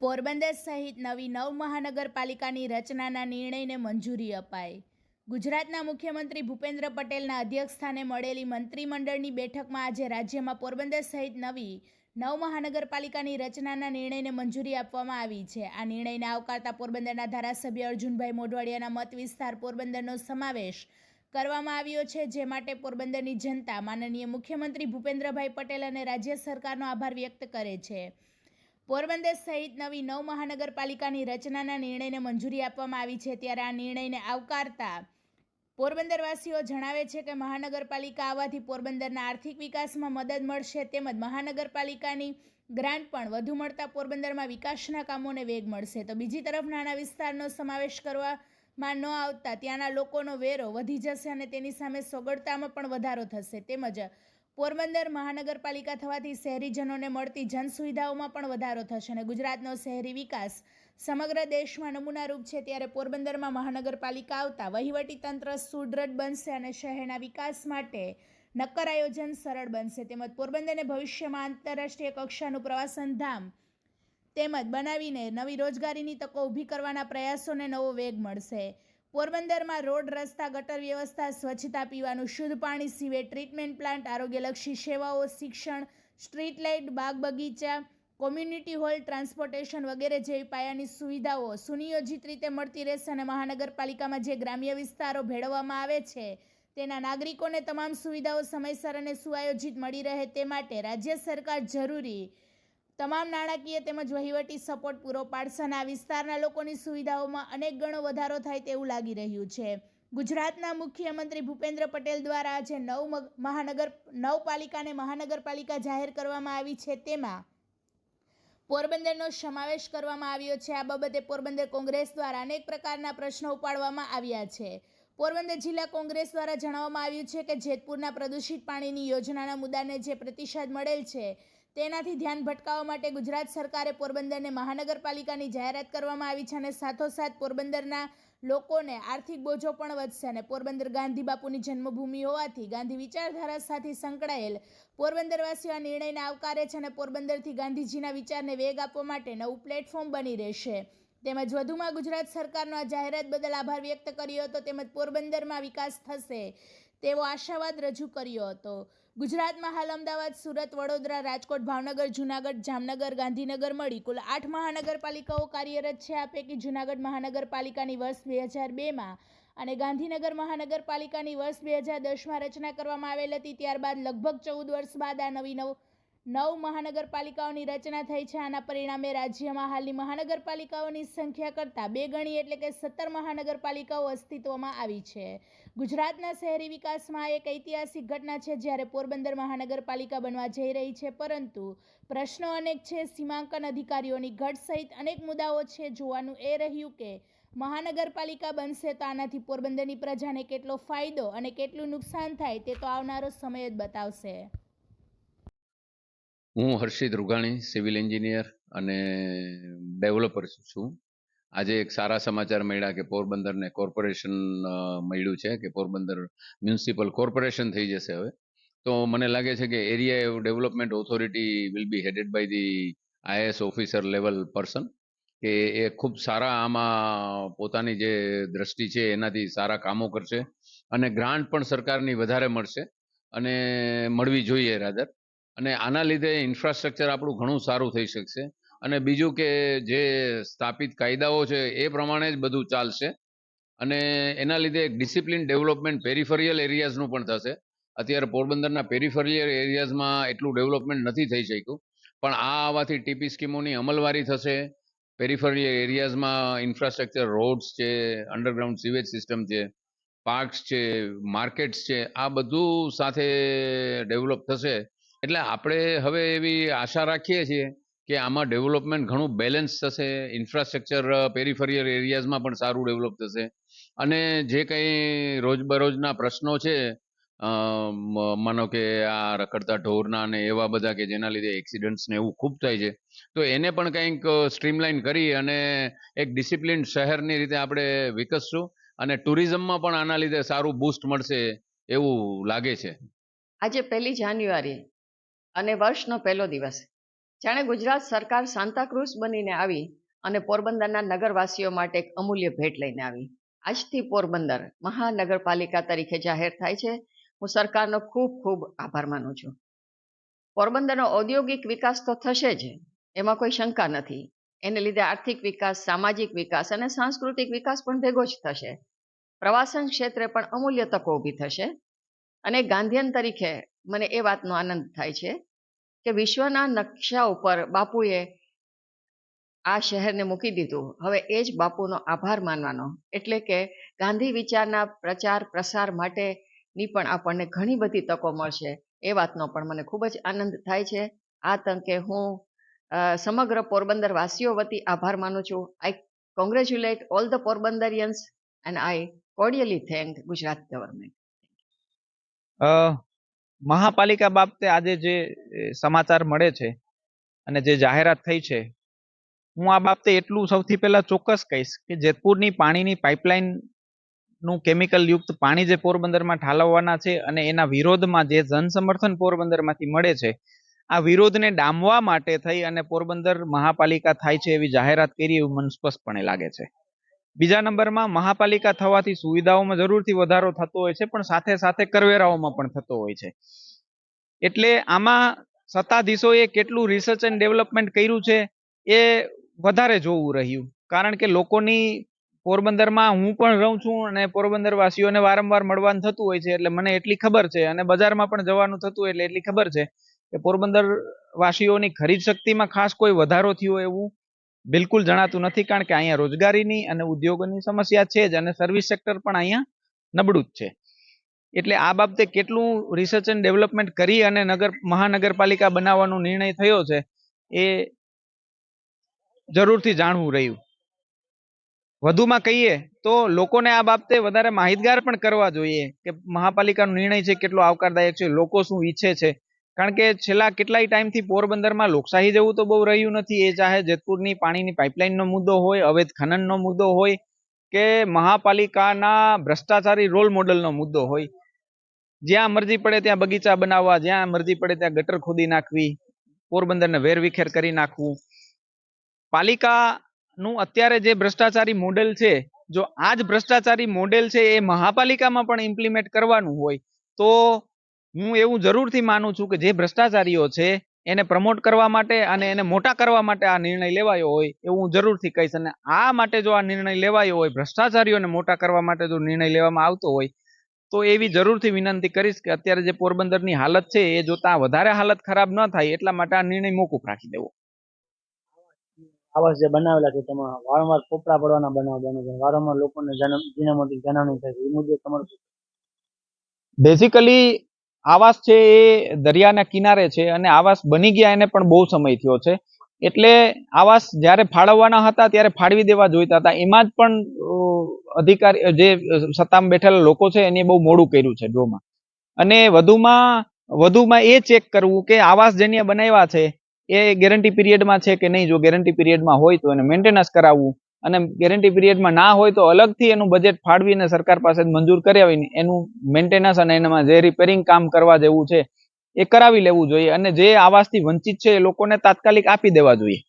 પોરબંદર સહિત નવી નવ મહાનગરપાલિકાની રચનાના નિર્ણયને મંજૂરી અપાઈ. ગુજરાતના મુખ્યમંત્રી ભૂપેન્દ્ર પટેલના અધ્યક્ષસ્થાને મળેલી મંત્રીમંડળની બેઠકમાં આજે રાજ્યમાં પોરબંદર સહિત નવી નવ મહાનગરપાલિકાની રચનાના નિર્ણયને મંજૂરી આપવામાં આવી છે. આ નિર્ણયને આવકારતા પોરબંદરના ધારાસભ્ય અર્જુનભાઈ મોઢવાડિયાના મત વિસ્તાર પોરબંદરનો સમાવેશ કરવામાં આવ્યો છે, જે માટે પોરબંદરની જનતા માનનીય મુખ્યમંત્રી ભૂપેન્દ્રભાઈ પટેલ અને રાજ્ય સરકારનો આભાર વ્યક્ત કરે છે. પોરબંદર સહિત નવી નવ મહાનગરપાલિકાની રચનાના નિર્ણયને મંજૂરી આપવામાં આવી છે. ત્યારે આ નિર્ણયને આવકારતા પોરબંદરવાસીઓ જણાવે છે કે મહાનગરપાલિકા આવવાથી પોરબંદરના આર્થિક વિકાસમાં મદદ મળશે તેમજ મહાનગરપાલિકાની ગ્રાન્ટ પણ વધુ મળતા પોરબંદરમાં વિકાસના કામોને વેગ મળશે. તો બીજી તરફ નાના વિસ્તારનો સમાવેશ કરવામાં ન આવતા ત્યાંના લોકોનો વેરો વધી જશે અને તેની સામે સોગડતામાં પણ વધારો થશે. તેમજ પોરબંદર મહાનગરપાલિકા થવાથી શહેરીજનોને મળતી જન સુવિધાઓમાં પણ વધારો થશે અને ગુજરાતનો શહેરી વિકાસ સમગ્ર દેશમાં નમૂનારૂપ છે ત્યારે પોરબંદરમાં મહાનગરપાલિકા આવતા વહીવટી તંત્ર સુદૃઢ બનશે અને શહેરના વિકાસ માટે નક્કર આયોજન સરળ બનશે. તેમજ પોરબંદરને ભવિષ્યમાં આંતરરાષ્ટ્રીય કક્ષાનું પ્રવાસન ધામ તેમજ બનાવીને નવી રોજગારીની તકો ઊભી કરવાના પ્રયાસોને નવો વેગ મળશે. પોરબંદરમાં રોડ રસ્તા, ગટર વ્યવસ્થા, સ્વચ્છતા પીવાનું શુદ્ધ પાણી સીવેજ ટ્રીટમેન્ટ પ્લાન્ટ, આરોગ્યલક્ષી સેવાઓ, શિક્ષણ, સ્ટ્રીટ લાઇટ, બાગ બગીચા, કોમ્યુનિટી હોલ, ટ્રાન્સપોર્ટેશન વગેરે જેવી પાયાની સુવિધાઓ સુનિયોજિત રીતે મળતી રહેશે અને મહાનગરપાલિકામાં જે ગ્રામ્ય વિસ્તારો ભેળવવામાં આવે છે, તેના નાગરિકોને તમામ સુવિધાઓ સમયસર અને સુઆયોજિત મળી રહે તે માટે રાજ્ય સરકાર જરૂરી તમામ નાણાકીય તેમજ વહીવટી સપોર્ટ પૂરો પાડશે વિસ્તારના લોકોની સુવિધાઓમાં અનેક ગણો વધારો થાય તેવું લાગી રહ્યું છે. ગુજરાતના મુખ્યમંત્રી ભૂપેન્દ્ર પટેલ દ્વારા આજે નવ મહાનગર નવપાલિકાને મહાનગરપાલિકા જાહેર કરવામાં આવી છે તેમાં પોરબંદરનો સમાવેશ કરવામાં આવ્યો છે. આ બાબતે પોરબંદર કોંગ્રેસ દ્વારા અનેક પ્રકારના પ્રશ્નો ઉપાડવામાં આવ્યા છે. પોરબંદર જિલ્લા કોંગ્રેસ દ્વારા જણાવવામાં આવ્યું છે કે જેતપુરના પ્રદૂષિત પાણીની યોજનાના મુદ્દાને જે પ્રતિસાદ મળેલ છે તેનાથી ધ્યાન ભટકાવવા માટે ગુજરાત સરકારે પોરબંદરને મહાનગરપાલિકાની જાહેરાત કરવામાં આવી છે અને સાથોસાથ પોરબંદરના લોકોને આર્થિક બોજો પણ વધશે અને પોરબંદર ગાંધી બાપુની જન્મભૂમિ હોવાથી ગાંધી વિચારધારા સાથે સંકળાયેલ પોરબંદરવાસીઓ આ નિર્ણયને આવકારે છે અને પોરબંદરથી ગાંધીજીના વિચારને વેગ આપવા માટે નવું પ્લેટફોર્મ બની રહેશે. તેમજ વધુમાં ગુજરાત સરકારનો આ જાહેરાત બદલ આભાર વ્યક્ત કર્યો હતો. તેમજ પોરબંદરમાં વિકાસ થશે તેવો આશાવાદ રજૂ કર્યો હતો. ગુજરાતમાં હાલ અમદાવાદ, સુરત, વડોદરા, રાજકોટ, ભાવનગર, જૂનાગઢ, જામનગર, ગાંધીનગર મળી કુલ આઠ મહાનગરપાલિકાઓ કાર્યરત છે. આ પૈકી જૂનાગઢ મહાનગરપાલિકાની વર્ષ બે હજાર બેમાં અને ગાંધીનગર મહાનગરપાલિકાની વર્ષ બે હજાર દસમાં રચના કરવામાં આવેલ હતી. ત્યારબાદ લગભગ ચૌદ વર્ષ બાદ આ નવી નવ નવ મહાનગરપાલિકાઓની રચના થઈ છે. આના પરિણામે રાજ્યમાં હાલની મહાનગરપાલિકાઓની સંખ્યા કરતાં બે ગણી એટલે કે સત્તર મહાનગરપાલિકાઓ અસ્તિત્વમાં આવી છે. ગુજરાતના શહેરી વિકાસમાં એક ઐતિહાસિક ઘટના છે જ્યારે પોરબંદર મહાનગરપાલિકા બનવા જઈ રહી છે. પરંતુ પ્રશ્નો અનેક છે. સીમાંકન અધિકારીઓની ઘટ સહિત અનેક મુદ્દાઓ છે. જોવાનું એ રહ્યું કે મહાનગરપાલિકા બનશે તો આનાથી પોરબંદરની પ્રજાને કેટલો ફાયદો અને કેટલું નુકસાન થાય તે તો આવનારો સમય જ બતાવશે. હું હર્ષિત રૂગાણી, સિવિલ એન્જિનિયર અને ડેવલપર છું. આજે એક સારા સમાચાર મળ્યા કે પોરબંદરને કોર્પોરેશન મળ્યું છે કે પોરબંદર મ્યુનિસિપલ કોર્પોરેશન થઈ જશે હવે. તો મને લાગે છે કે area development authority will be headed by the IAS officer level person, કે એ ખૂબ સારા આમાં પોતાની જે દ્રષ્ટિ છે એનાથી સારા કામો કરશે અને ગ્રાન્ટ પણ સરકારની વધારે મળશે અને મળવી જોઈએ રાધર અને આના લીધે ઇન્ફ્રાસ્ટ્રક્ચર આપણું ઘણું સારું થઈ શકશે. અને બીજું કે જે સ્થાપિત કાયદાઓ છે એ પ્રમાણે જ બધું ચાલશે. અને એના લીધે એક ડિસિપ્લિન ડેવલપમેન્ટ પેરિફરિયલ એરિયાઝનું પણ થશે. અત્યારે પોરબંદરના પેરિફરિયલ એરિયાઝમાં એટલું ડેવલપમેન્ટ નથી થઈ શક્યું. પણ આ આવવાથી ટીપી સ્કીમોની અમલવારી થશે. પેરિફરિયલ એરિયાઝમાં ઇન્ફ્રાસ્ટ્રક્ચર રોડ્સ છે અંડરગ્રાઉન્ડ સિવેજ સિસ્ટમ છે પાર્ક્સ છે માર્કેટ્સ છે, આ બધું સાથે ડેવલપ થશે. એટલે આપણે હવે એવી આશા રાખીએ છીએ કે આમાં ડેવલપમેન્ટ ઘણું બેલેન્સ થશે ઇન્ફ્રાસ્ટ્રક્ચર પેરિફેરિયલ એરિયાઝમાં પણ સારું ડેવલપ થશે. અને જે કંઈ રોજબરોજના પ્રશ્નો છે માનો કે આ રખડતા ઢોરના ને એવા બધા કે જેના લીધે એક્સિડન્ટ્સ ને એવું ખૂબ થાય છે, તો એને પણ કંઈક સ્ટ્રીમલાઇન કરી અને એક ડિસિપ્લિન શહેરની રીતે આપણે વિકસશું અને ટુરિઝમમાં પણ આના લીધે સારું બૂસ્ટ મળશે એવું લાગે છે. આજે પહેલી જાન્યુઆરી અને વર્ષનો પહેલો દિવસ. જાણે ગુજરાત સરકાર સાંતાક્રુઝ બનીને આવી અને પોરબંદરના નગરવાસીઓ માટે એક અમૂલ્ય ભેટ લઈને આવી. આજથી પોરબંદર મહાનગરપાલિકા તરીકે જાહેર થાય છે. હું સરકારનો ખૂબ ખૂબ આભાર માનું છું. પોરબંદરનો ઔદ્યોગિક વિકાસ તો થશે જ, એમાં કોઈ શંકા નથી. એને લીધે આર્થિક વિકાસ, સામાજિક વિકાસ અને સાંસ્કૃતિક વિકાસ પણ ભેગો જ થશે. પ્રવાસન ક્ષેત્રે પણ અમૂલ્ય તકો ઊભી થશે. અને ગાંધીયન તરીકે મને એ વાતનો આનંદ થાય છે કે વિશ્વના નકશા ઉપર બાપુએ આ શહેરને મૂકી દીધું. હવે એ જ બાપુનો આભાર માનવાનો. એટલે કે ગાંધી વિચારના પ્રચાર પ્રસાર માટેની પણ આપણને ઘણી બધી તકો મળશે. એ વાતનો પણ મને ખૂબ જ આનંદ થાય છે. આ તંકે હું સમગ્ર પોરબંદર વાસીઓ વતી આભાર માનું છું. I congratulate all the Porbandarians and I cordially thank Gujarat government મહાપાલિકા બાબતે આજે જે સમાચાર મળે છે અને જે જાહેરાત થઈ છે, હું આ બાબતે એટલું સૌથી પહેલા ચોક્કસ કહીશ કે જેતપુરની પાણીની પાઇપલાઇનનું કેમિકલ યુક્ત પાણી જે પોરબંદરમાં ઠાલવવાના છે અને એના વિરોધમાં જે જનસમર્થન પોરબંદરમાંથી મળે છે, આ વિરોધને ડામવા માટે થઈ અને પોરબંદર મહાપાલિકા થાય છે એવી જાહેરાત કરી એવું મને સ્પષ્ટપણે લાગે છે. બીજા નંબરમાં મહાપાલિકા થવાથી સુવિધાઓમાં જરૂરથી વધારો થતો હોય છે, પણ સાથે સાથે કરવેરાઓમાં પણ થતો હોય છે. એટલે આમાં સત્તાધીશોએ કેટલું રિસર્ચ એન્ડ ડેવલપમેન્ટ કર્યું છે એ વધારે જોવું રહ્યું. કારણ કે લોકોની પોરબંદરમાં હું પણ રહું છું અને પોરબંદર વાસીઓને વારંવાર મળવાનું થતું હોય છે, એટલે મને એટલી ખબર છે અને બજારમાં પણ જવાનું થતું એટલે એટલી ખબર છે કે પોરબંદર વાસીઓની ખરીદ શક્તિમાં ખાસ કોઈ વધારો થયો એવું બિલકુલ જણાતું નથી, કારણ કે અહીંયા રોજગારીની અને ઉદ્યોગોની સમસ્યા છે જ અને સર્વિસ સેક્ટર પણ અહીંયા નબળું જ છે. એટલે આ બાબતે કેટલું રિસર્ચ એન્ડ ડેવલપમેન્ટ કરી અને નગર, મહાનગરપાલિકા બનાવવાનો નિર્ણય થયો છે, એ જરૂરથી જાણવું રહ્યું. વધુમાં કહીએ તો લોકોને આ બાબતે વધારે માહિતગાર પણ કરવા જોઈએ કે મહાપાલિકાનો નિર્ણય છે, કેટલો આવકારદાયક છે, લોકો શું ઈચ્છે છે કારણ કે છેલ્લા કેટલાય ટાઈમથી પોરબંદરમાં લોકશાહી જેવું તો બહુ રહ્યું નથી. એ ચાહે જેતપુરની પાણીની પાઇપલાઇનનો મુદ્દો હોય, અવૈધ ખનનનો મુદ્દો હોય કે મહાપાલિકાના ભ્રષ્ટાચારી રોલ મોડલનો મુદ્દો હોય. જ્યાં મરજી પડે ત્યાં બગીચા બનાવવા, જ્યાં મરજી પડે ત્યાં ગટર ખોદી નાખવી, પોરબંદરને વેરવિખેર કરી નાખવું. પાલિકાનું અત્યારે જે ભ્રષ્ટાચારી મોડેલ છે, જો આ જ ભ્રષ્ટાચારી મોડેલ છે એ મહાપાલિકામાં પણ ઇમ્પ્લિમેન્ટ કરવાનું હોય, તો હું એવું જરૂરથી માનું છું કે જે ભ્રષ્ટાચારીઓ છે એને પ્રમોટ કરવા માટે અને એને મોટા કરવા માટે આ નિર્ણય લેવાયો હોય એવું હું જરૂરથી કહીશ. અને આ માટે જો આ નિર્ણય લેવાયો હોય ભ્રષ્ટાચારીઓને મોટા કરવા માટે જો નિર્ણય લેવામાં આવતો હોય તો એવી જરૂરથી વિનંતી કરીશ કે અત્યારે જે પોરબંદરની હાલત છે એ જોતા વધારે હાલત ખરાબ ન થાય એટલા માટે આ નિર્ણય મોકૂફ રાખી દેવો. આવાસ જે બનાવેલા છે તેમાં વારંવાર પોપડા પડવાના બનાવ બને છે. વારંવાર લોકોને જન્મ જીનામાંથી જણાવણી થાય છે. એ મુદ્દે તમારું બેઝિકલી આવાસ છે એ દરિયાના કિનારે છે અને આવાસ બની ગયા એને પણ બહુ સમય થયો છે. એટલે આવાસ જ્યારે ફાળવવાના હતા ત્યારે ફાળવી દેવા જોઈતા હતા. એમાં જ પણ અધિકારી, જે સત્તામાં બેઠેલા લોકો છે એને બહુ મોડું કર્યું છે ડ્રોમાં. અને વધુમાં વધુમાં એ ચેક કરવું કે આવાસ જેને બનાવ્યા છે એ ગેરંટી પીરિયડમાં છે કે નહીં? જો ગેરંટી પીરિયડમાં હોય તો એને મેન્ટેનન્સ કરાવવું. અને ગેરંટી પીરિયડમાં ના હોય તો અલગથી એનું બજેટ ફાળવીને સરકાર પાસે મંજૂર કરાવીને એનું મેન્ટેનન્સ અને એનામાં જે રિપેરિંગ કામ કરવા જેવું છે એ કરાવી લેવું જોઈએ અને જે આવાસથી વંચિત છે એ લોકોને તાત્કાલિક આપી દેવા જોઈએ.